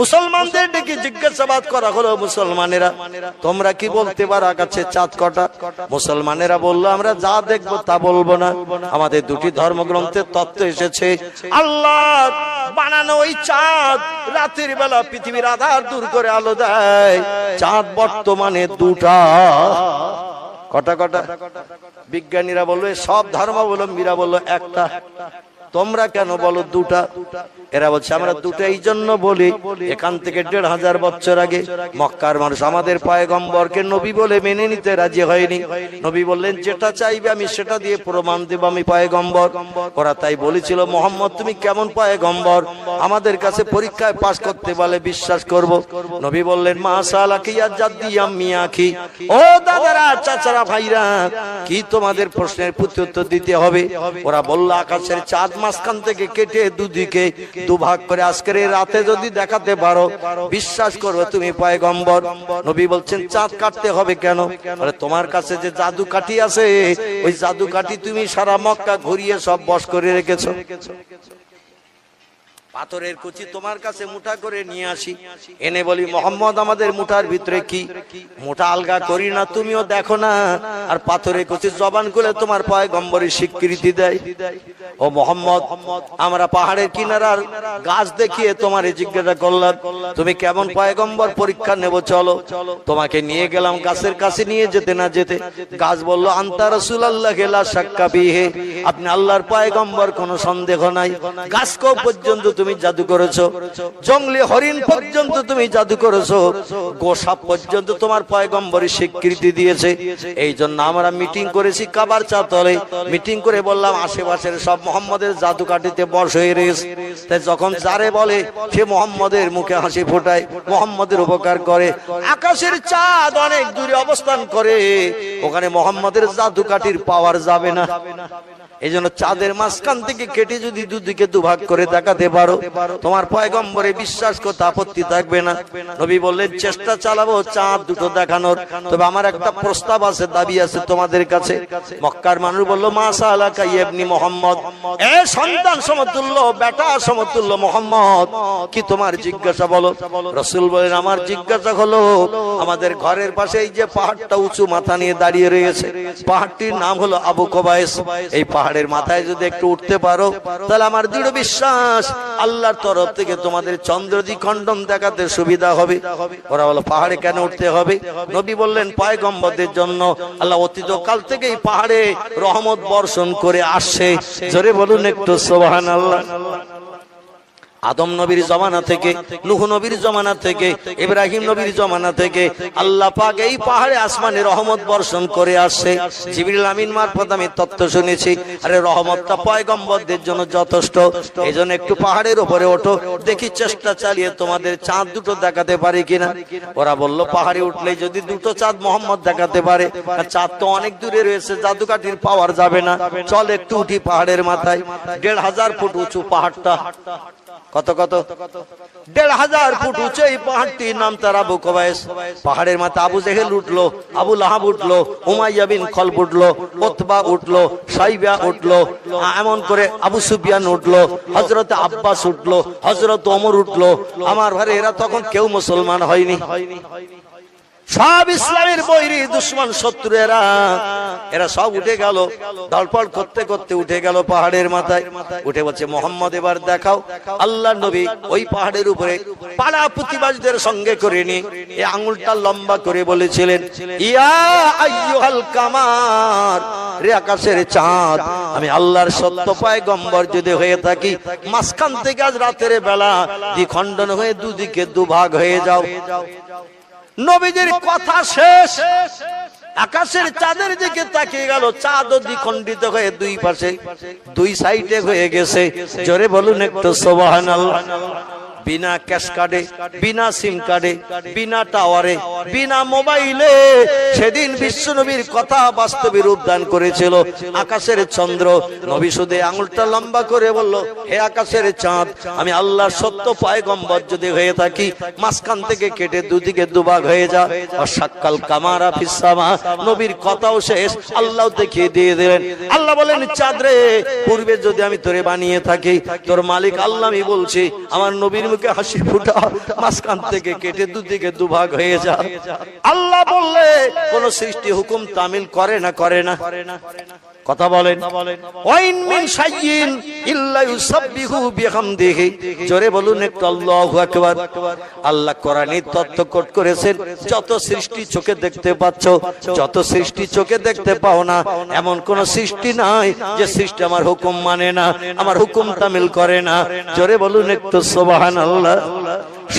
মুসলমানদের ডেকে জিজ্ঞাসাবাদ করা হলো মুসলমানেরা। তোমরা কি বলতে পারো আকাশে চাঁদ কটা? মুসলমানেরা বলল আমরা যা দেখব তা বলব না। আমাদের দুটি ধর্মগ্রন্থের তত্ত্ব এসেছে। আল্লাহ বানানো ওই চাঁদ। রাতের বেলা পৃথিবীর আধার দূর করে আলো দেয়। চাঁদ বর্তমানে দুটা। কটা কটা? বিজ্ঞানীরা বলল সব ধর্মাবলম্বীরা বলল একটা। তোমরা কেন বলো দুটা? এরা বলছে আমরা দুটো এই জন্য বলি এখান থেকে দেড় হাজার বছর আগে মক্কার মানুষ আমাদের পায়গম্বরকে নবী বলে মেনে নিতে রাজি হয়নি। নবী বললেন যেটা চাইবে আমি সেটা দিয়ে প্রমাণ দেব আমি পায়গম্বর। ওরা তাই বলেছিল মোহাম্মদ তুমি কেমন পায়গম্বর? আমাদের কাছে পরীক্ষায় পাশ করতে বলে বিশ্বাস করব। নবী বললেন মা সালাকি আর জাদ্দি আম্মি আখি। ও দাদারা চাচারা ভাইরা কি তোমাদের প্রশ্নের প্রতি উত্তর দিতে হবে ওরা বলল আকাশের চাঁদ মাঝখান থেকে কেটে দুদিকে, দুভাগ করে আজকের এই রাতে যদি দেখাতে পারো, বিশ্বাস করবে তুমি পয়গম্বর। নবী বলছেন, চাঁদ কাটতে হবে কেন? তোমার কাছে যে জাদু কাঠি আছে, ওই জাদু কাঠি তুমি সারা মক্কা ঘুরিয়ে সব বস করে রেখেছো। পাথরের কুচি তোমার কাছে মুঠা করে নিয়ে আসি। এনে বলি, মোহাম্মদ, আমাদের মুঠার ভিতরে কি? মুঠা আলগা করি না, তুমিও দেখো না। আর পাথরের কুচি জবান করে তোমার পায়ে গম্বরের স্বীকৃতি দেয়। ও মোহাম্মদ, আমরা পাহাড়ের কিনারার গাছ দেখিয়ে তোমার জিজ্ঞাসা করলাম, তুমি কেমন পয়গম্বর পরীক্ষা নেব, চলো। তোমাকে নিয়ে গেলাম গাছের কাছে, নিয়ে যেতে না যেতে। গাছ বলল, আন্তা রসুল আল্লাহ গেলা সাক্কা বিহে। আপনি আল্লাহর পয়গম্বর, কোনো সন্দেহ নাই। গাছ গাছকেও পর্যন্ত তুমি জাদু করেছ। জঙ্গলি হরিণ পর্যন্ত তুমি জাদু করেছ। গোসাপ পর্যন্ত তোমার পয়গম্বরের স্বীকৃতি দিয়েছে। এই জন্য আমরা মিটিং করেছি কাবার চাতলে। মিটিং করে বললাম, আশেপাশের সব মোহাম্মদের জাদু কাটিতে বস হয়ে রয়েছে তাই যখন যারে বলে, সে মোহাম্মদের মুখে হাসি ফোটায়, মোহাম্মদের উপকার করে। আকাশের চাঁদ অনেক দূরে অবস্থান করে। ওখানে মোহাম্মদের জাদু কাঠির পাওয়ার যাবে না। এই জন্য চাঁদের মাঝখান থেকে কেটে যদি দুদিকে দুভাগ করে দেখাতে পারো, তোমার পয়গম্বরে বিশ্বাস করতে আপত্তি থাকবে না। নবী বললেন, চেষ্টা চালাবো চাঁদ দুটো দেখানোর। তবে আমার একটা প্রস্তাব আছে, দাবি আছে তোমাদের কাছে। মক্কার মানুষ বলল মাসা আলাকা ইবনি মোহাম্মদ। এ সন্তান সমতুল্য, বেটা সমতুল্য মোহাম্মদ। কি তোমার জিজ্ঞাসা বলো? রসুল বলেন, আমার জিজ্ঞাসা হলো, আমাদের ঘরের পাশে এই যে পাহাড়টা উঁচু মাথা নিয়ে দাঁড়িয়ে রয়েছে, পাহাড়টির নাম হলো আবু কবায়েস এই পাহাড়ের মাথায় যদি একটু উঠতে পারো, তাহলে আমার দৃঢ় বিশ্বাস আল্লাহর তরফ থেকে তোমাদের চন্দ্রজি খণ্ডন দেখাতে সুবিধা হবে। ওরা বলো, পাহাড়ে কেন উঠতে হবে? নবী বললেন, পায়গম্বরদের জন্য আল্লাহ অতীত কাল থেকে এই পাহাড়ে রহমত বর্ষণ করে আসছে। জোরে বলুন একটু সোবাহান আল্লাহ আদম নবীর জমানা থেকে, নুহ নবীর জমানা থেকে, ইব্রাহিম নবীর জমানা থেকে আল্লাহ পাক এই পাহাড়ে আসমানে রহমত বর্ষণ করে আসছে। জিবরিল আমিন মারফত আমি তত্ত্ব শুনেছি, আরে রহমতটা পয়গম্বরদের জন্য যথেষ্ট। এই জন্য একটু পাহাড়ের উপরে ওঠো, দেখি চেষ্টা চালিয়ে তোমাদের চাঁদ দুটো দেখাতে পারি কিনা। ওরা বলল, পাহাড়ে উঠলে যদি দুটো চাঁদ মোহাম্মদ দেখাতে পারে চাঁদ তো অনেক দূরে রয়েছে, জাদুকাঠির পাওয়ার যাবে না। চল একটু উঠি পাহাড়ের মাথায়, দেড় হাজার ফুট উঁচু পাহাড়টা। কত কত? দেড় হাজার ফুট উঁচু এই পাহাড়টির নাম তার আবু কবায়েস পাহাড়ের মাথা আবু জেহেল উঠল, আবু লাহাব উঠল, উমাইয়া বিন খলব উঠল ওতবা উঠল, সাইবা উঠল, এমন করে আবু সুফিয়ান উঠল হজরত আব্বাস উঠল হজরত অমর উঠল। আমার ঘরে এরা তখন কেউ মুসলমান হয়নি। সব ইসলামের বৈরী দুশ্মন শত্রু এরা এরা সব উঠে গেল। দলপল করতে করতে উঠে গেল পাহাড়ের মাথায়। উঠে বলছে, মোহাম্মদ, এবার দেখাও। আল্লাহ নবী ওই পাহাড়ের উপরে পাড়া প্রতিবাসীদের সঙ্গে করে নি এই আঙুলটা লম্বা করে বলেছিলেন, ইয়া কামার, রে আকাশের চাঁদ, আমি আল্লাহর সত্য পায় গম্বর যদি হয়ে থাকি, মাঝখান থেকে আজ রাতের বেলা দ্বিখণ্ডন হয়ে দুদিকে দুভাগ হয়ে যাও। নবীজির কথা শেষ। আকাশের চাঁদের দিকে তাকিয়ে গেল, চাঁদ দ্বিখণ্ডিত হয়ে দুই পাশে, দুই সাইডে হয়ে গেছে। জোরে বলুন একটু সোবাহান বিনা ক্যাশ কার্ডে, বিনা সিম কার্ডে, বিনা টাওয়ারে, বিনা মোবাইলে সেদিন বিশ্ব নবীর কথা বাস্তবে রূপদান করেছিল। আকাশের চন্দ্র নবী সুদে আঙুলটা লম্বা করে বলল, হে আকাশের চাঁদ, আমি আল্লাহর সত্য পায়গম্বর যদি হয়ে থাকি, মাঝখান থেকে কেটে দুদিকে দুভাগ হয়ে যা। অসাক্কাল কামারা ফিসামা, নবীর কথাও শেষ, আল্লাহ দেখিয়ে দিয়ে দিলেন। আল্লাহ বলেন, চাঁদ রে, পূর্বে যদি আমি তোরে বানিয়ে থাকি, তোর মালিক আল্লাহ আমি বলছি, আমার নবীর মুখে হাসি ফুটা মাঝখান থেকে কেটে দুদিকে দুভাগ হয়ে যা। আল্লাহ বললে কোন সৃষ্টি হুকুম তামিল করে না করে না। কথা বলেন। ওয়াইন মিন শাইইন ইল্লা ইউসাব্বিহু বিহামদিহি। জোরে বলুন একটু আল্লাহু আকবার। আল্লাহ কোরআনে তথ্য কোট করেছেন যত সৃষ্টি চোখে দেখতে পাচ্ছ যত সৃষ্টি চোখে দেখতে পাও না এমন কোন সৃষ্টি নাই যে সৃষ্টি আমার হুকুম মানে না আমার হুকুম তামিল করে না। জোরে বলুন একটু সুবহানাল্লাহ।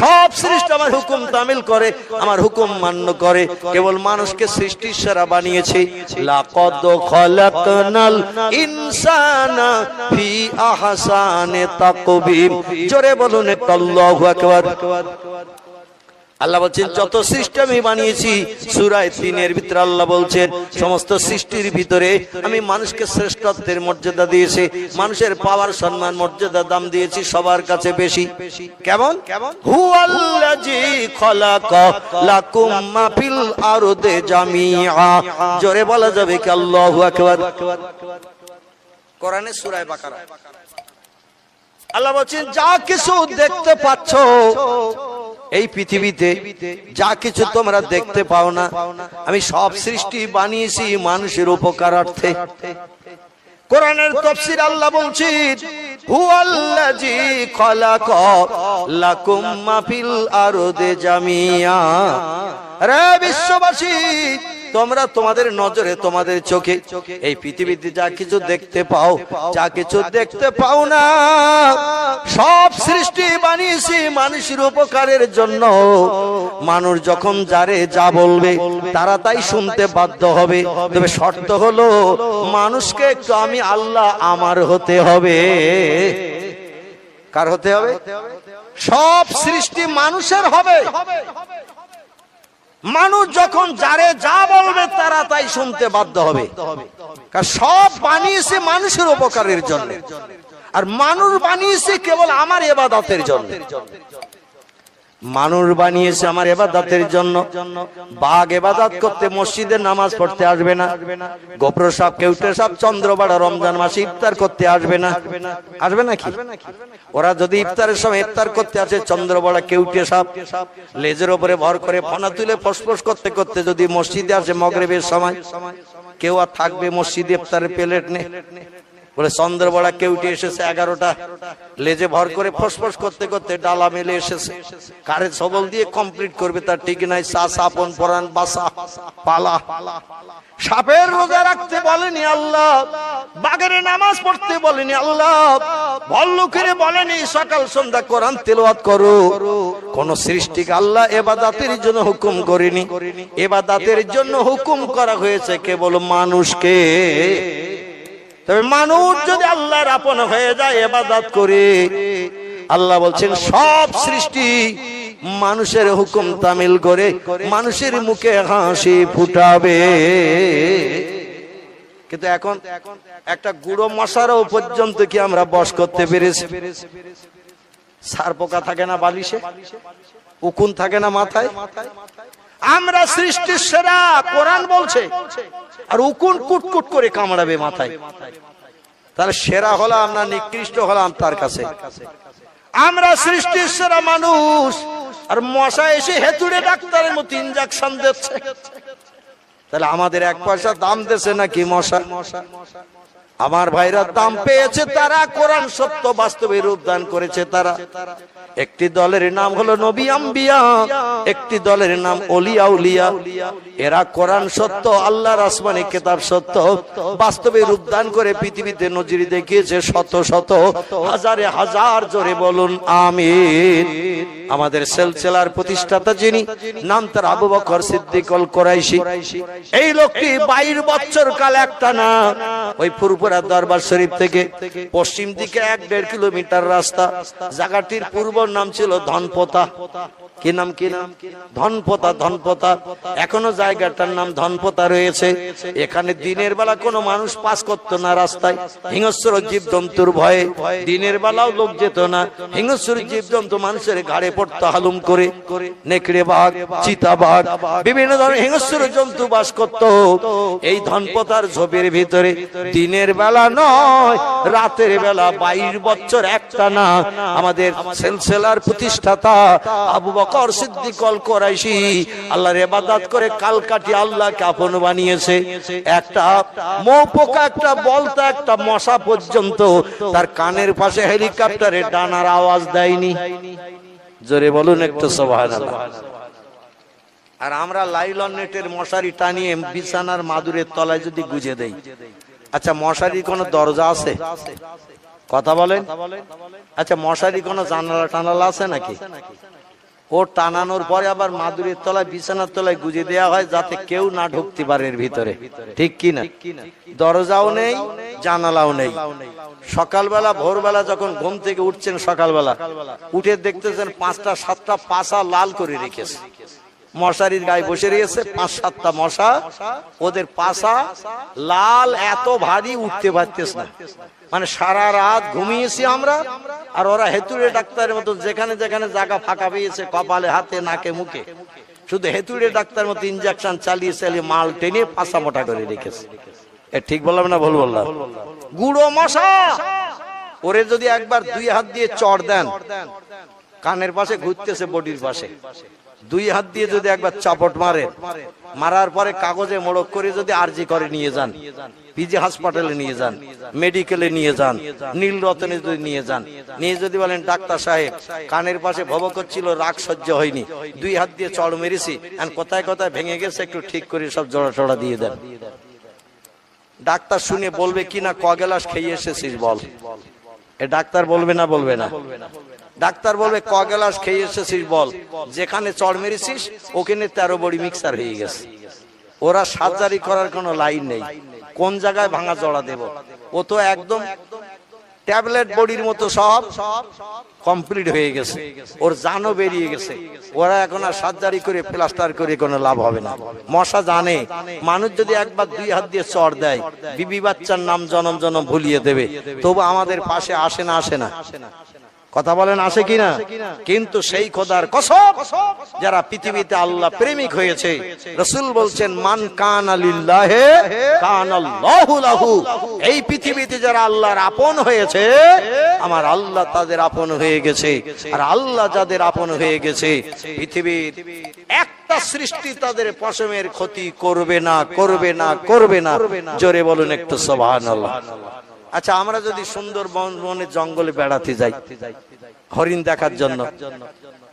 সব সৃষ্টি আমার হুকুম তামিল করে আমার হুকুম মান্য করে। কেবল মানুষকে সৃষ্টির সেরা বানিয়েছে। লাকদ খলাকনাল ইনসানা ফি আহসানে তাকবীম জোরে বলুন আল্লাহু আকবার। আল্লাহ বলছেন যত সৃষ্টি আমি বানিয়েছি সুরায় তিনের ভিতরে আল্লাহ বলছেন সমস্ত সৃষ্টির ভিতরে আমি মানুষকে শ্রেষ্ঠত্বের মর্যাদা দিয়েছি মানুষের পাওয়ার সম্মান মর্যাদা দাম দিয়েছি সবার কাছে বেশি। কেমন? হু আল্লাজি খলাক লাকুম মা আরদে জামিআ। জোরে বলা যাবে কি আল্লাহু আকবার? কোরআনে সূরায়ে বাকারা। আল্লাহ বলছেন যা কিছু দেখতে পাচ্ছ এই পৃথিবীতে যা কিছু তোমরা দেখতে পাও না, আমি সব সৃষ্টি বানিয়েছি মানুষের উপকারার্থে। কোরআনের তফসির আল্লাহ বলছেন হুয়াল্লাজি খলাক লাকুম মাফিল আরদে জামিয়া। রে বিশ্ববাসী তোমরা তোমাদের নজরে, তোমাদের চোখে এই পৃথিবীতে যা কিছু দেখতে পাও, যা কিছু দেখতে পাও না, সব সৃষ্টি বানিয়েছি মানুষের উপকারের জন্য। মানুষ যখন যারে যা বলবে, তারা তাই শুনতে বাধ্য হবে। তবে শর্ত হলো, মানুষকে একটু আমি আল্লাহ আমার হতে হবে। কার হতে হবে? সব সৃষ্টি মানুষের হবে। মানুষ যখন যারে যা বলবে তারা তাই শুনতে বাধ্য হবে। সব বানিয়েছে মানুষের উপকারের জন্য। আর মানুষ বানিয়েছে কেবল আমার এবাদতের জন্য। মানুষ বানিয়েছে আমার এবাদতের জন্য। বাঘ এবাদত করতে মসজিদে নামাজ পড়তে আসবে না। গোপ্র সাপ কেউটে সাপ চন্দ্রবাড়া রমজান মাসে ইফতার করতে আসবে না। আসবে নাকি? ওরা যদি ইফতারের সময় ইফতার করতে আসে, চন্দ্রবড়া, কেউটে সাপ লেজের উপরে ভর করে ফনা তুলে ফসফস করতে করতে যদি মসজিদে আসে মগরেবের সময়, কেউ আর থাকবে মসজিদে ইফতারের প্লেট নে বলে চন্দ্রবড়া কেউটি এসেছে, এগারোটা। লেজে ভর করে ফসফস করতে করতে ডালা মেলে এসেছে। কারে সবল দিয়ে কমপ্লিট করবে, তার ঠিক নাই। সা সাপন পরান বাসা, পালা। সাপের রোজা রাখতে বলেনি আল্লাহ। বাগের নামাজ পড়তে বলেনি আল্লাহ। ভল্লুকের বলেনি, সকাল সন্ধ্যা কোরআন তেলাওয়াত করো। কোন সৃষ্টিকে আল্লাহ এবাদাতের জন্য হুকুম করেনি। এবাদাতের জন্য হুকুম করা হয়েছে কেবল মানুষকে। তবে মানুষ যদি আল্লাহর আপন হয়ে যায় এবাদাত করে। আল্লাহ বলছেন সব সৃষ্টি মানুষের হুকুম তামিল করে মানুষের মুখে হাসি ফুটাবে। কিন্তু এখন একটা গুঁড়ো মশারও পর্যন্ত কি আমরা বস করতে পেরেছি? সার পোকা থাকে না বালিশে উকুন থাকে না মাথায়। আমরা সৃষ্টির সেরা, কোরআন বলছে। আর উকুন কুটকুট করে কামড়াবে মাথায়। তাহলে সেরা হলাম আমরা নিকৃষ্ট হলাম তার কাছে? আমরা সৃষ্টির সেরা মানুষ। আর মশা এসে হেতুড়ে ডাক্তারের মতো ইঞ্জেকশন দিচ্ছে। তাহলে আমাদের এক পয়সা দাম দিচ্ছে নাকি মশা আমার ভাইরা দাম পেয়েছে তারা, কোরআন সত্য বাস্তবে রূপদান করেছে তারা। একটি দলের নাম হলো নবী আম্বিয়া, একটি দলের নাম অলিয়া উলিয়া এরা কোরআন সত্য, আল্লাহর আসমানি কেতাব সত্য। বাস্তবে রূপদান করে পৃথিবীতে নজির দেখিয়েছে শত শত, হাজারে হাজার জোরে বলুন, আমিন। আমাদের সেলসেলার প্রতিষ্ঠাতা যিনি, নাম তার আবু বকর সিদ্দিকল কোরাইশি। এই লোকটি বাইর বছর কাল একটা না ওই ফুরপুরা দরবার শরীফ থেকে পশ্চিম দিকে এক দেড় কিলোমিটার রাস্তা জায়গাটির পূর্ব নাম ছিল ধনপোতা। কি নাম কি নাম? ধনপতা ধনপতা। এখনও জায়গাটার নাম ধনপতা রয়েছে। এখানে দিনের বেলা কোনো মানুষ পাস করতো না রাস্তায়। হিংস্র জীব জন্তুর ভয়ে দিনের বেলাও লোক যেত না। হিংস্র জীব জন্তু মানুষের ঘাড়ে পড়তো হালুম করে। নেকড়ে বাঘ, চিতা বাঘ, বিভিন্ন ধরনের হিংস্র জন্তু বাস করত। এই ধনপতার ঝোপের ভিতরে দিনের বেলা নয়, রাতের বেলা বাইশ বছর একটা না। আমাদের সেলসেলার প্রতিষ্ঠাতা আবু বকর সিদ্দিকল কোরাইশি আল্লাহর ইবাদত করে কালকাটি আল্লাহকে আপন বানিয়েছে। একটা মৌ পোকা একটা বলতা, একটা মশা পর্যন্ত তার কানের পাশে হেলিকপ্টারের ডানার আওয়াজ দেয়নি। জোরে বলুন একটু সুবহানাল্লাহ। আর আমরা লাইলন নেটের মশারি টানিয়ে বিছানার মাদুরের তলায় যদি গুজে দেই। আচ্ছা মশারি কোনো দরজা আছে? কথা বলেন। আচ্ছা মশারি কোনো জানালা টানালা আছে নাকি? ও টানানোর পরে আবার মাদুরের তলায়, বিছানার তলায় গুজে দেওয়া হয় যাতে কেউ না ঢুকতে পারে এর ভিতরে। ঠিক কি না? দরজাও নেই, জানালাও নেই। সকালবেলা, ভোরবেলা যখন ঘুম থেকে উঠছেন সকালবেলা, উঠে দেখতেছেন পাঁচটা, সাতটা পাশা লাল করে রেখেছে। মশারির গায়ে বসে রয়েছে পাঁচ সাতটা মশা ওদের পাশা লাল এত ভারী উঠতে পারতেছ না। মানে সারা রাত ঘুমিয়েছি আমরা আর ওরা হেতুড়ে ডাক্তারের মতো যেখানে যেখানে জায়গা ফাঁকা পেয়েছে কপালে হাতে নাকে মুখে। শুধু হেতুড়ে ডাক্তার মতো ইনজেকশন চালিয়ে চালিয়ে মাল টেনে পাশা মোটা করে রেখেছে। এ ঠিক বললাম না ভুল বললাম? গুঁড়ো মশা! ওরে যদি একবার দুই হাত দিয়ে চড় দেন কানের পাশে ঘুরতেছে বডির পাশে। দুই হাত দিয়ে যদি একবার চাপট মারে মারার পরে কাগজে মোড়ক করে যদি আরজি করে নিয়ে যান, পিজি হাসপাতালে নিয়ে যান, মেডিকেলে নিয়ে যান, নীল রতনে যদি নিয়ে যান, নিয়ে যদি বলেন, ডাক্তার সাহেব, কানের পাশে ভব করছিল রাগ সহ্য হয়নি, দুই হাত দিয়ে চড় মেরেছি আর কোথায় কোথায় ভেঙে গেছে, একটু ঠিক করে সব জড়া টোড়া দিয়ে দেন। ডাক্তার শুনে বলবে, কি না, ক গেলাস খেয়ে এসেছিস বল? এ ডাক্তার বলবে না বলবে না। ডাক্তার বলবে ক গেলাস খেয়ে এসেছিস বল। যেখানে চড় মেরেছিস ওখানে তেরো বড়ি মিক্সার হয়ে গেছে। ওরা সার্জারি করার কোনো লাইন নেই। কোন জায়গায় ভাঙা জড়া দেব? ও তো একদম ট্যাবলেট বডির মতো সব কমপ্লিট হয়ে গেছে। ওর জানও বেরিয়ে গেছে। ওরা এখন আর সার্জারি করে প্লাস্টার করে কোনো লাভ হবে না। মশা জানে। মানুষ যদি একবার দুই হাত দিয়ে চড় দেয় বিবি বাচ্চার নাম জনম জনম ভুলিয়ে দেবে। তবু আমাদের পাশে আসে না আসে না। কথা বলেন আসে কিনা? কিন্তু সেই খোদার কসম যারা পৃথিবীতে আল্লাহ প্রেমিক হয়েছে। রসুল বলছেন মান কান আলিল্লাহে কান আল্লাহু লাহু এই পৃথিবীতে যারা আল্লাহর আপন হয়েছে আমার আল্লাহ তাদের আপন হয়ে গেছে। আর আল্লাহ যাদের আপন হয়ে গেছে পৃথিবীর একটা সৃষ্টি তাদের পশমের ক্ষতি করবে না করবে না করবে না জোরে বলুন একটু সুবহানাল্লাহ। আচ্ছা আমরা যদি সুন্দর বন বনের জঙ্গলে বেড়াতে যাই, হরিণ দেখার জন্য,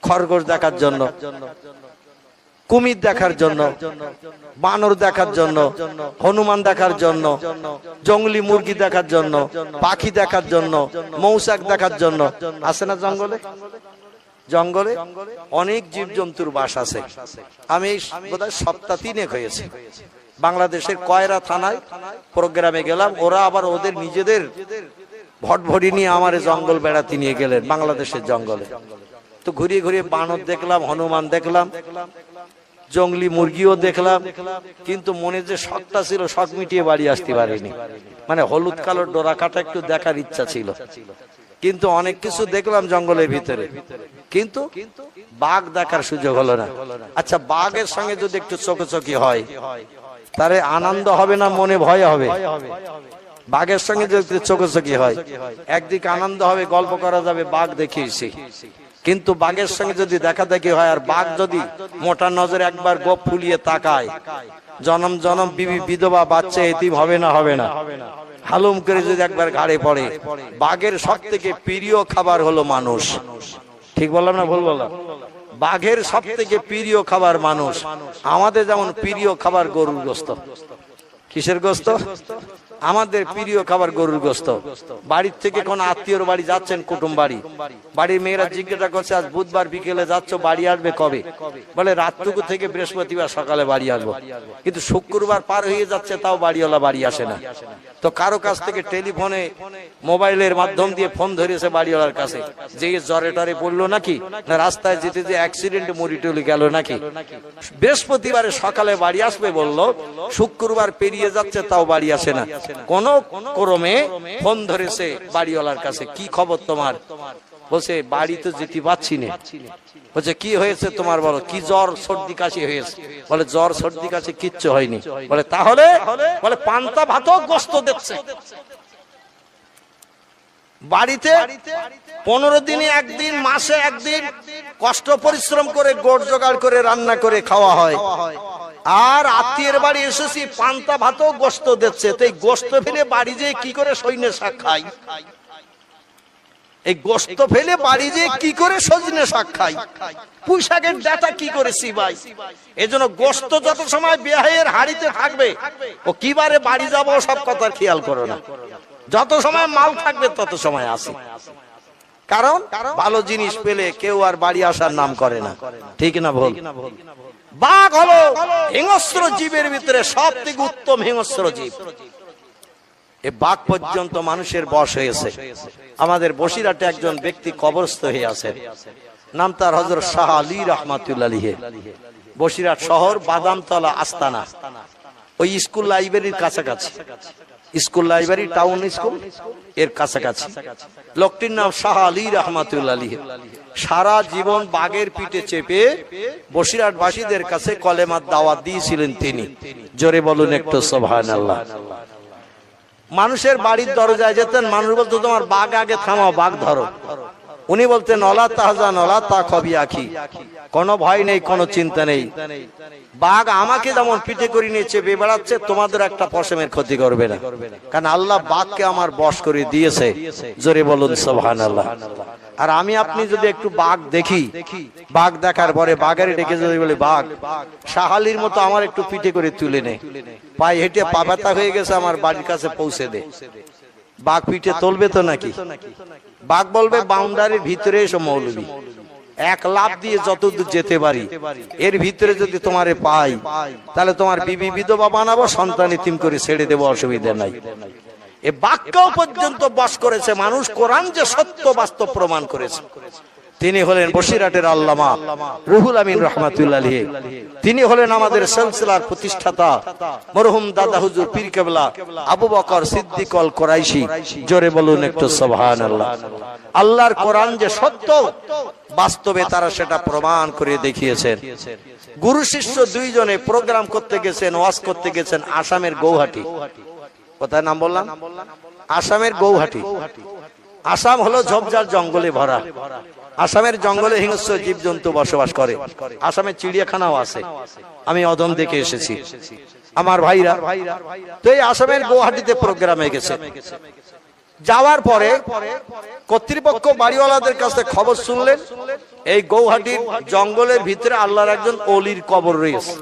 খরগোশ দেখার জন্য, কুমির দেখার জন্য, বানর দেখার জন্য, হনুমান দেখার জন্য, জঙ্গলি মুরগি দেখার জন্য, পাখি দেখার জন্য মৌসাক দেখার জন্য, আছে না জঙ্গলে? জঙ্গলে অনেক জীবজন্তুর বাস আছে। আমি বোধহয় সপ্তাহ তিনেক হয়েছে। বাংলাদেশের কয়রা থানায় প্রোগ্রামে গেলাম। ওরা আবার ওদের নিজেদের ভটভটি নিয়ে আমার জঙ্গল বেড়াতে নিয়ে গেলেন, বাংলাদেশের জঙ্গলে। তো ঘুরিয়ে ঘুরিয়ে বানর দেখলাম, হনুমান দেখলাম, জঙ্গলি মুরগিও দেখলাম, কিন্তু মনে যে শখটা ছিল, শখ মিটিয়ে বাড়ি আসতে পারিনি। মানে হলুদ কালো ডোরা কাটা একটু দেখার ইচ্ছা ছিল। কিন্তু অনেক কিছু দেখলাম জঙ্গলের ভিতরে। কিন্তু বাঘ দেখার সুযোগ হলো না। আচ্ছা বাঘের সঙ্গে যদি একটু চোখোচোখি হয় তারে আনন্দ হবে না, মনে ভয় হবে। বাঘের সঙ্গে যদি চোখোচোখি হয়, একদিকে আনন্দ হবে, গল্প করা যাবে, বাঘ দেখিয়েছি কিন্তু বাঘের সঙ্গে যদি দেখা দেখি হয়, আর বাঘ যদি মোটা নজরে একবার গোপ ফুলিয়ে তাকায়, জনম জনম বিবি বিধবা বাচ্চা এতিম হবে না হবে না। হালুম করে যদি একবার ঘাড়ে পড়ে, বাঘের সব থেকে প্রিয় খাবার হলো মানুষ। ঠিক বললাম না ভুল বললাম? বাঘের সব থেকে প্রিয় খাবার মানুষ। আমাদের যেমন প্রিয় খাবার গরুর গোস্ত। কিসের গোস্ত? আমাদের প্রিয় খাবার গরুর গোস্ত। বাড়ির থেকে কোন আত্মীয়র বাড়ি যাচ্ছেন কুটুম বাড়ি। বাড়ির মেয়েরা জিজ্ঞাসা করছে, আজ বুধবার বিকেলে যাচ্ছ, বাড়ি আসবে কবে? বলে, রাতটুকু থেকে বৃহস্পতিবার সকালে বাড়ি আসব। কিন্তু শুক্রবার পার হয়ে যাচ্ছে, তাও বাড়িওয়ালা বাড়ি আসে না। তো কারও কাছ থেকে টেলিফোনে, মোবাইলের মাধ্যম দিয়ে ফোন ধরেছে বাড়িওয়ালার কাছে। যে জ্বরে টরে পড়ল নাকি? না, রাস্তায় যেতে যে অ্যাক্সিডেন্ট মরি টলি গেল নাকি? বৃহস্পতিবারে সকালে বাড়ি আসবে বলল, শুক্রবার পেরিয়ে যাচ্ছে, তাও বাড়ি আসে না। কোন ক্রমে ফোন ধরেছে বাড়িওয়ালার কাছে, কি খবর তোমার? বলছে, বাড়ি তো যেতে পাচ্ছি না। বলছে, কি হয়েছে তোমার বলো? কি জ্বর, সর্দি, কাশি হয়েছে? বলে, জ্বর, সর্দি, কাশি কিচ্ছু হয়নি। বলে, তাহলে? বলে, পান্তা ভাতও গোস্ত দিচ্ছে। বাড়িতে পনেরো দিনে একদিন, মাসে একদিন কষ্ট, পরিশ্রম করে গোট জোগাড় করে, রান্না করে খাওয়া হয়। আর আত্মীয়ের বাড়ি এসেছি, পান্তা ভাতও গোস্ত দিচ্ছে। তো এই গোস্ত ফেলে বাড়ি যেয়ে কি করে সৈন্য শাক খাই? এই গোস্ত ফেলে বাড়ি যেয়ে কি করে সজনে শাক খাই? পুঁই শাকের ডাটা কি করেছি ভাই? এজন্য গোস্ত যত সময় বিবাহের হাড়িতে থাকবে, ও কিবারে বাড়ি যাব সব কথার খেয়াল করো না। যত সময় মাল থাকবে, তত সময় আসে। কারণ ভালো জিনিস পেলে কেউ আর বাড়ি আসার নাম করে না। ঠিক না ভুল? বাঘ হলো হিংস্র জীবের ভিতরে সব থেকে উত্তম হিংস্র জীব। এ বাঘ পর্যন্ত মানুষের বস হয়েছে। আমাদের বসিরাটে একজন ব্যক্তি কবরস্থ হয়ে আছে। নাম তার হজর শাহ আলী রহমাতুল্লাহ বসিরহাট শহর বাদামতলা, আস্তানা। ওই স্কুল লাইব্রেরির কাছাকাছি। স্কুল লাইব্রেরি, টাউন স্কুল, এর কাছাকাছি। লোকটির নাম শাহ আলী রহমাতুল্লাহ সারা জীবন বাঘের পিঠে চেপে বসিরহাট বাসীদের কাছে কলেমার দাওয়াত দিয়েছিলেন তিনি। জোরে বলুন একটু সোভান মানুষের বাড়ির দরজায় যেতেন, মানুষ বলতো, তোমার বাঘ আগে থামাও, বাঘ ধরো। উনি বলতেন অলা তাহজা, নলা তা খবি আখি। কোনো ভয় নেই, কোনো চিন্তা নেই। বাঘ আমাকে যেমন পিঠে করে নিয়েছে চেপে বেড়াচ্ছে, তোমাদের একটা পশমের ক্ষতি করবে না। কারণ আল্লাহ বাঘকে আমার বশ করে দিয়েছে। জোরে বলুন সোহান আল্লাহ আর আমি, আপনি যদি একটু বাঘ দেখি, বাঘ দেখার পরে বাঘের ডেকে যদি বলি, বাঘ সাহালির মতো আমার একটু পিঠে করে তুলে নে। পায়ে হেঁটে পা ব্যথা হয়ে গেছে, আমার বাড়ির কাছে পৌঁছে দে। বাঘ পিঠে তুলবে তো নাকি? বাঘ বলবে বাউন্ডারির ভিতরে এসো মৌলবী। এক লাভ দিয়ে যতদূর যেতে পারি এর ভিতরে যদি তোমারে পাই তাহলে তোমার বিবি বিধবা বানাবো সন্তান ইতিম করে ছেড়ে দেবো অসুবিধা নাই। এ বাক্যও পর্যন্ত বস করেছে মানুষ কোরআন যে সত্য বাস্তব প্রমাণ করেছে। তিনি হলেন বসিরাটের আল্লামা রুহুল আমিন রহমাতুল্লাহ তিনি হলেন আমাদের সিলসিলার প্রতিষ্ঠাতা, মরহুম দাদা হুজুর পীর কেবলা, আবু বকর সিদ্দিকল কোরাইশি। জোরে বলুন একটু সুবহান আল্লাহ আল্লাহর কোরআন যে সত্য, বাস্তবে তারা সেটা প্রমাণ করে দেখিয়েছেন। গুরু শিষ্য দুইজনে প্রোগ্রাম করতে গেছেন, ওয়াজ করতে গেছেন আসামের গৌহাটি। কোথায় নাম বললাম? আসামের গৌহাটি। আসাম হলো ঝোপঝাড় জঙ্গলে ভরা। আসামের জঙ্গলে হিংস্র জীবজন্তু বসবাস করে। আসামের চিড়িয়াখানাও আছে। আমি অদম দেখে এসেছি। আমার ভাইরা, তো এই আসামের গৌহাটিতে প্রোগ্রামে গেছে। যাওয়ার পরে কর্তৃপক্ষ বাড়িওয়ালাদের কাছে খবর শুনলেন, এই গৌহাটির জঙ্গলের ভিতরে আল্লাহর একজন অলির কবর রয়েছে।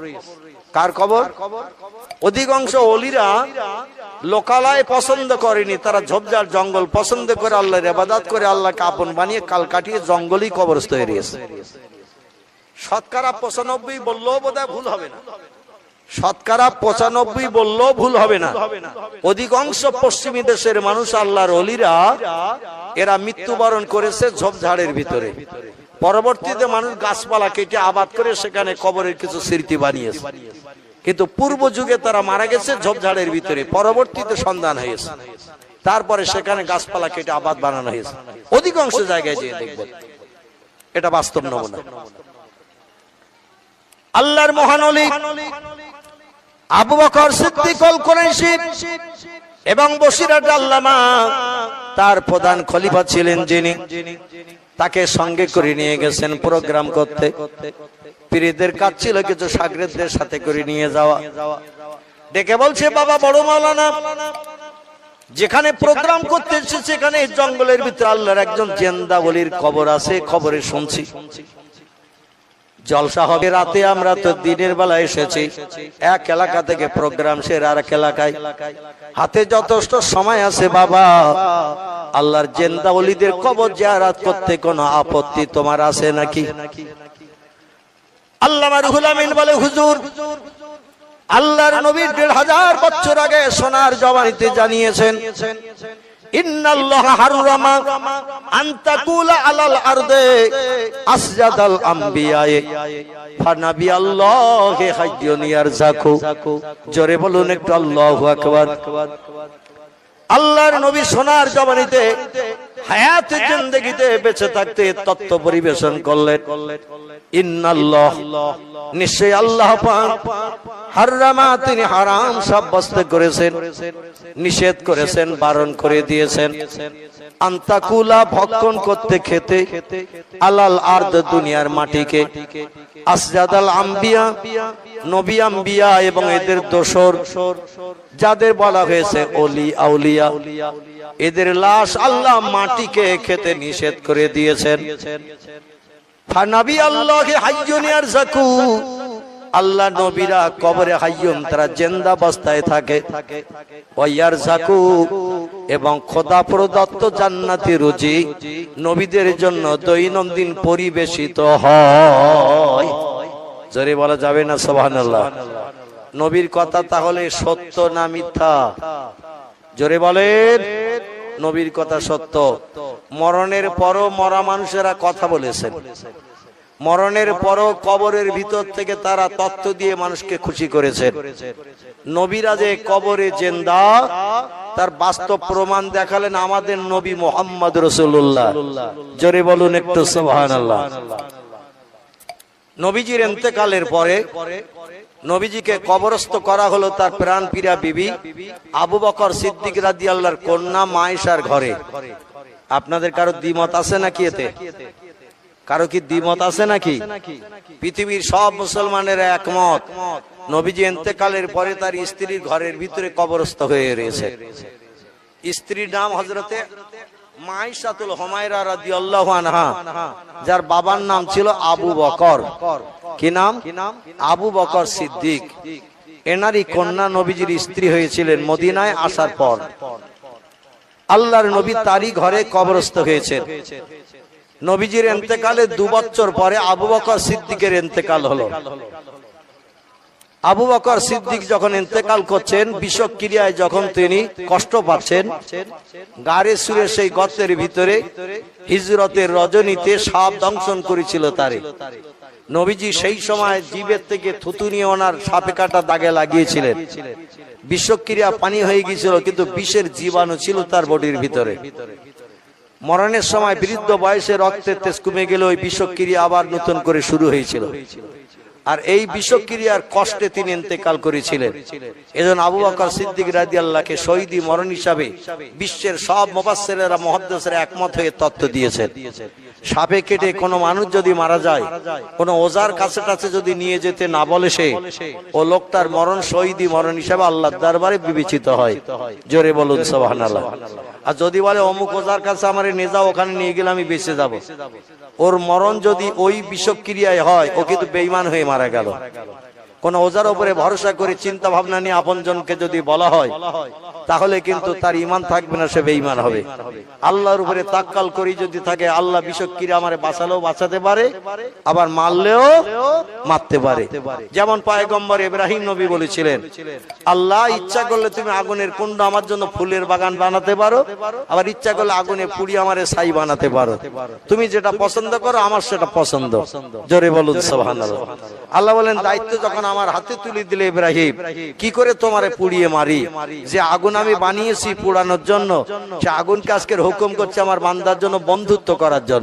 কার কবর? অধিকাংশ অলিরা লোকালয় পছন্দ করেনি, তারা ঝোপঝাড় জঙ্গল পছন্দ করে আল্লাহর এবাদাত করে আল্লাহকে আপন বানিয়ে কাল কাটিয়ে জঙ্গলই কবরস্থ হয়ে রয়েছে। শতকরা পঁচানব্বই বললেও ভুল হবে না। শতকরা পঁচানব্বই বললেও ভুল হবে না। অধিকাংশ পশ্চিমী দেশের মানুষ অলিরা, এরা মৃত্যুবরণ করেছে ঝোপঝাড়ের ভিতরে। পরবর্তীতে মানুষ গাছপালা কেটে আবাদ করে সেখানে কবরের কিছু স্মৃতি বানিয়েছে। কিন্তু পূর্ব যুগে তারা মারা গেছে, ঝোপঝাড়ের ভিতরে। পরবর্তীতে সন্ধান হয়েছে। তারপরে সেখানে গাছপালা কেটে আবাদ বানানো হয়েছে। অধিকাংশ জায়গায় যেয়ে দেখবেন। এটা বাস্তব নমুনা। আল্লাহর মহানলী আবু বকর সিদ্দিক এবং বসিরাট আল্লামা, তার প্রধান খলিফা ছিলেন যিনি। তাকে সঙ্গে করে নিয়ে গেছেন প্রোগ্রাম করতে। পীরদের কাজ ছিল কিছু সাগরেদদের সাথে করে নিয়ে যাওয়া। ডেকে বলছে, বাবা, বড় মাওলানা, যেখানে প্রোগ্রাম করতে এসেছে, সেখানে জঙ্গলের ভিতরে আল্লাহর একজন জেন্দা বলির কবর আছে খবরে শুনছি। জলসা হবে রাতে, আমরা তো দিনের বেলা এসেছি। এক এলাকা থেকে প্রোগ্রাম সের আর এক এলাকায়। হাতে যথেষ্ট সময় আছে, বাবা। আল্লাহর জেন্দা অলিদের কবর জিয়ারাত করতে কোনো আপত্তি তোমার আছে নাকি? আল্লামা বলে, হুজুর, আল্লাহর নবীর দেড় হাজার বছর আগে সোনার জবানিতে জানিয়েছেন জোরে বলুন একটু আল্লাহু আল্লাহর নবী সোনার জবানিতে হায়াত জিন্দেগিতে বেঁচে থাকতে তত্ত্ব পরিবেশন করলেন। ইন্নাল্লাহ নিশ্চয় আল্লাহ পাক হাররামা তিনি হারাম সাব্যস্ত করেছেন, নিষেধ করেছেন, বারণ করে দিয়েছেন। আন্তাকুলা ভক্ষণ করতে খেতে, আলাল আর্দ দুনিয়ার মাটিকে। আসজাদাল আম্বিয়া, নবী আম্বিয়া এবং এদের দোসর, যাদের বলা হয়েছে অলি আউলিয়া, এদের লাশ আল্লাহ মাটিকে খেতে নিষেধ করে দিয়েছেন। ফানাবি ইয়ারজাকু আল্লাহ নবীরা কবরে হাইয়ুন তারা জেন্দা অবস্থায় থাকে। ওয়ার জাকু এবং খোদা প্রদত্ত জান্নাতি রুজি নবীদের জন্য দৈনন্দিন পরিবেশিত হয়। জোরে বলা যাবে না, সুবহানাল্লাহ? নবীর কথা তাহলে সত্য না মিথ্যা? জোরে বলেন, নবীর কথা সত্য। মরণের পরও মরা মানুষেরা কথা বলেছেন। মরণের পরও কবরের ভিতর থেকে তারা তত্ত্ব দিয়ে মানুষকে খুশি করেছেন। নবীরা যে কবরে জেন্দা তার বাস্তব প্রমাণ দেখালেন আমাদের নবী মোহাম্মদ রসুল্লাহ। জোরে বলুন একটু সোহান নবীজির এন্তেকালের পরে নবীজিকে কবরস্থ করা হলো তার প্রাণ পিরা বিবি আবু বকর সিদ্দিক রাদি আল্লাহর কন্যা মায়েশার ঘরে। আপনাদের কারও দ্বিমত আছে নাকি এতে? কারও কি দ্বিমত আছে নাকি? পৃথিবীর সব মুসলমানের একমত। নবীজি এন্তেকালের পরে তার স্ত্রীর ঘরের ভিতরে কবরস্থ হয়ে রয়েছে। স্ত্রীর নাম হজরতে মাইশাতুল হুমায়রা রাদিয়াল্লাহু আনহা যার বাবার নাম ছিল আবু বকর। কি নাম? আবু বকর সিদ্দিক। এনারই কন্যা নবীজির স্ত্রী হয়েছিলেন মদিনায় আসার পর। আল্লাহর নবী তারই ঘরে কবরস্থ হয়েছেন। নবীজির এন্তেকালে দু বছর পরে আবু বকর সিদ্দিকের এন্তেকাল হলো। আবু বকর সিদ্দিক যখন ইন্তেকাল করছেন, বিষক্রিয়ায় যখন তিনি কষ্ট পাচ্ছেন, গাড়ে সুরে সেই গর্তের ভিতরে হিজরতের রজনীতে সাপ দংশন করেছিল তারে। নবীজি সেই সময় জীবের থেকে থুতু নিয়ে ওনার সাপে কাটা দাগে লাগিয়েছিলেন। বিষক্রিয়া পানি হয়ে গিয়েছিল, কিন্তু বিষের জীবাণু ছিল তার বডির ভিতরে। মরণের সময় বৃদ্ধ বয়সে রক্তের তেজ কমে গেলে ওই বিষক্রিয়া আবার নতুন করে শুরু হয়েছিল। আর এই বিষক্রিয়ার কষ্টে তিনি ইন্তেকাল করেছিলেন। এজন্য আবু বকর সিদ্দিক রাজি আল্লাহকে শহীদি মরণ হিসাবে বিশ্বের সব মোবাসেরা মহাদ্দেশের একমত হয়ে তত্ত্ব দিয়েছেন। সাপে কেটে কোনো মানুষ যদি মারা যায় কোন ওজার কাছে টাছে যদি নিয়ে যেতে না বলে সে ও লোকটার মরণ শহীদি মরণ হিসাবে আল্লাহর দরবারে বিবেচিত হয়। জোরে বলুন সুবহানাল্লাহ। আর যদি বলে অমুক ওজার কাছে আমার নিয়ে যাও ওখানে নিয়ে গেলে আমি বেঁচে যাব। ওর মরণ যদি ওই বিষক্রিয়ায় হয় ও কিন্তু বেইমান হয়ে মারা গেল। কোন ওজার উপরে ভরসা করে চিন্তা ভাবনা নিয়ে আপনজনকে যদি বলা হয় তাহলে কিন্তু তার ইমান থাকবে না সে বেঈমান হবে। আল্লাহর উপরে তাক্কাল করি যদি থাকে আল্লাহ বিষক্রিয়া আমারে বাঁচালেও বাঁচাতে পারে আবার মারলেও মারতে পারে। যেমন পায়গম্বর ইব্রাহিম নবী বলেছিলেন আল্লাহ ইচ্ছা করলে তুমি আগুনের কুণ্ড আমার জন্য ফুলের বাগান বানাতে পারো আবার ইচ্ছা করলে আগুনে পুড়ি আমারে ছাই বানাতে পারো। তুমি যেটা পছন্দ করো আমার সেটা পছন্দ। জোরে বলুন সুবহানাল্লাহ। আল্লাহ বলেন দায়িত্ব যখন আমার হাতে তুলে দিলে ইব্রাহিম কি করে তোমারে পুড়িয়ে মারি? যে আগুন আমি বানিয়েছি পোড়ানোর জন্য। সে আগুনকে আজকের হুকুম করছে আমার বান্দার জন্য বন্ধুত্ব করার জন্য।